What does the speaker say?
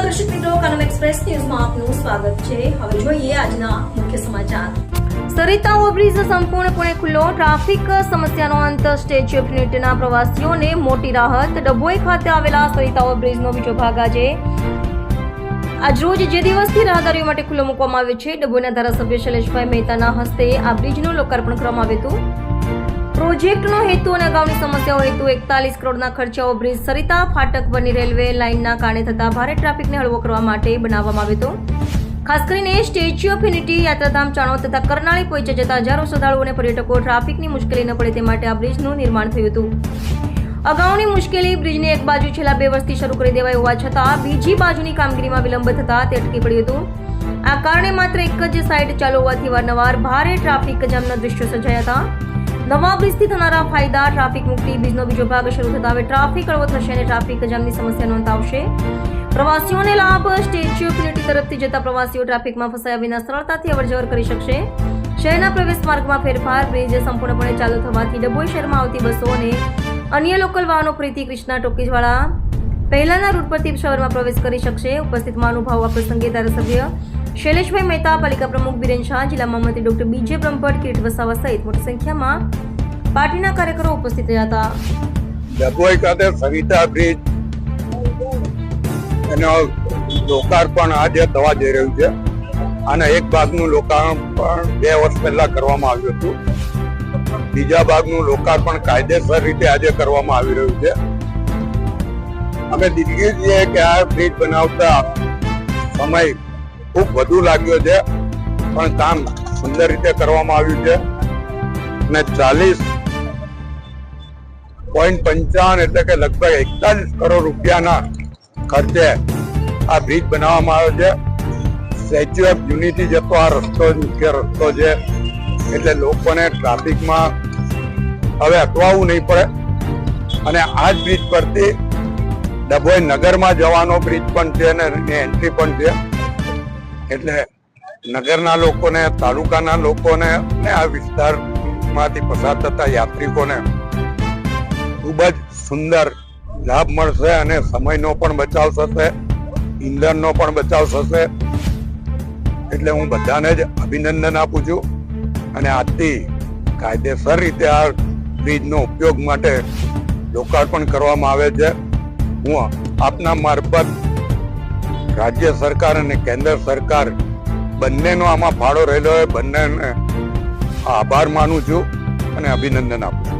નમસ્કાર દર્શક મિત્રો કનમ એક્સપ્રેસ ન્યૂઝમાં આપનું સ્વાગત છે. હવે જોઈએ આજના મુખ્ય સમાચાર. સરિતા ઓવરબ્રિજ સંપૂર્ણપણે ખુલ્લો. ટ્રાફિક સમસ્યાનો અંત. સ્ટેચ્યુ ઓફ યુનિટીના પ્રવાસીઓને મોટી રાહત. ડભોઈ ખાતે આવેલા સરિતા ઓવરબ્રિજનો બીજો ભાગ આજે. આજરોજ જે દિવસથી રાહદારીઓ માટે ખુલ્લો મૂકવામાં આવ્યો છે, ડભોઈના ધારાસભ્ય શૈલેષભાઈ મહેતાના હસ્તે આ બ્રિજનું લોકાર્પણ કરવામાં આવ્યું હતું. પ્રોજેક્ટનો હેતુ અને અગાઉની સમસ્યાઓ હેતુ એકતાલીસ કરોડના ખર્ચાઓ બ્રિજ સરિતા ફાટક બની રેલવે લાઇનના કારણે થતા ભારે ટ્રાફિકને હળવો કરવા માટે બનાવવામાં આવ્યો હતો. ખાસ કરીને સ્ટેચ્યુ ઓફ યુનિટી, યાત્રાધામ ચાણો તથા કરનાળી પહોંચી જતા હજારો શ્રદ્ધાળુઓ અને પર્યટકો ટ્રાફિકની મુશ્કેલી ન પડે તે માટે આ બ્રિજનું નિર્માણ થયું હતું. અગાઉની મુશ્કેલી બ્રિજને એક બાજુ છેલ્લા બે વર્ષથી શરૂ કરી દેવાઈ હોવા છતાં બીજી બાજુની કામગીરીમાં વિલંબ થતા તે અટકી પડ્યું હતું. આ કારણે માત્ર એક જ સાઇડ ચાલુ હોવાથી વારંવાર ભારે ટ્રાફિક જામના દ્રશ્યો સર્જાયા હતા. નવા બ્રિજથી થનારા ફાયદા, ટ્રાફિક મુક્તિ બ્રિજનો બીજો ભાગ શરૂ થતા હવે ટ્રાફિક હળવો થશે અને ટ્રાફિક જામની સમસ્યા નોંધાવશે. પ્રવાસીઓને લાભ, સ્ટેચ્યુ ઓફ યુનિટી તરફથી જતા પ્રવાસીઓ ટ્રાફિકમાં ફસાયા વિના સરળતાથી અવરજવર કરી શકશે. શહેરના પ્રવેશ માર્ગમાં ફેરફાર, બ્રિજ સંપૂર્ણપણે ચાલુ થવાથી ડભોઈ શહેરમાં આવતી બસો અને અન્ય લોકલ વાહનો પ્રીતિ કૃષ્ણા ટોકીજવાળા પહેલાના રૂટ પરથી શહેરમાં પ્રવેશ કરી શકશે. ઉપસ્થિત મહાનુભાવો આ પ્રસંગે ધારાસભ્ય શૈલેષભાઈ મહેતા, પાલિકા પ્રમુખ બિરેન શાહ, જિલ્લા મંત્રી ડોક્ટર બીજે બ્રહ્મભટ્ટ કિરીટ વસાવા સહિત મોટી સંખ્યામાં પાર્ટીના કાર્યકરો ઉપસ્થિત રહ્યા હતા. ડભોઈ ખાતે સવિતા બ્રિજ એનો લોકાર્પણ આજે થવા જઈ રહ્યું છે. અને એક ભાગનું લોકાર્પણ બે વર્ષ પહેલા કરવામાં આવ્યું હતું. બીજા ભાગનું લોકાર્પણ કાયદેસર રીતે આજે કરવામાં આવી રહ્યું છે. અમે દિલગીર છીએ કે આ બ્રિજ બનાવતા સમય ખૂબ વધુ લાગ્યો છે. પણ કામ સુંદર રીતે કરવામાં આવ્યું છે. અને ચાલીસ પોઈન્ટ પંચાવન એટલે કે લગભગ એકતાલીસ કરોડ રૂપિયાના ખર્ચે આ બ્રિજ બનાવવામાં આવ્યો છે. સ્ટેચ્યુ ઓફ યુનિટી જતો આ રસ્તો મુખ્ય રસ્તો છે. એટલે લોકોને ટ્રાફિકમાં હવે અટવાવું નહીં પડે. અને આ જ બ્રિજ પરથી ડભોઈ નગરમાં જવાનો બ્રિજ પણ છે અને એન્ટ્રી પણ છે. એટલે નગરના લોકોને, તાલુકાના લોકોને અને આ વિસ્તારમાંથી પસાર થતા યાત્રિકોને ખૂબ જ સુંદર લાભ મળશે અને સમયનો પણ બચાવ થશે, ઈંધણનો પણ બચાવ થશે. એટલે હું બધાને જ અભિનંદન આપું છું અને આજથી કાયદેસર રીતે આ બ્રિજનો ઉપયોગ માટે લોકાર્પણ કરવામાં આવે છે. હું આપના મારફત રાજ્ય સરકાર અને કેન્દ્ર સરકાર બંનેનો આમાં ફાળો રહેલો હોય, બંનેને આભાર માનું છું અને અભિનંદન આપું છું.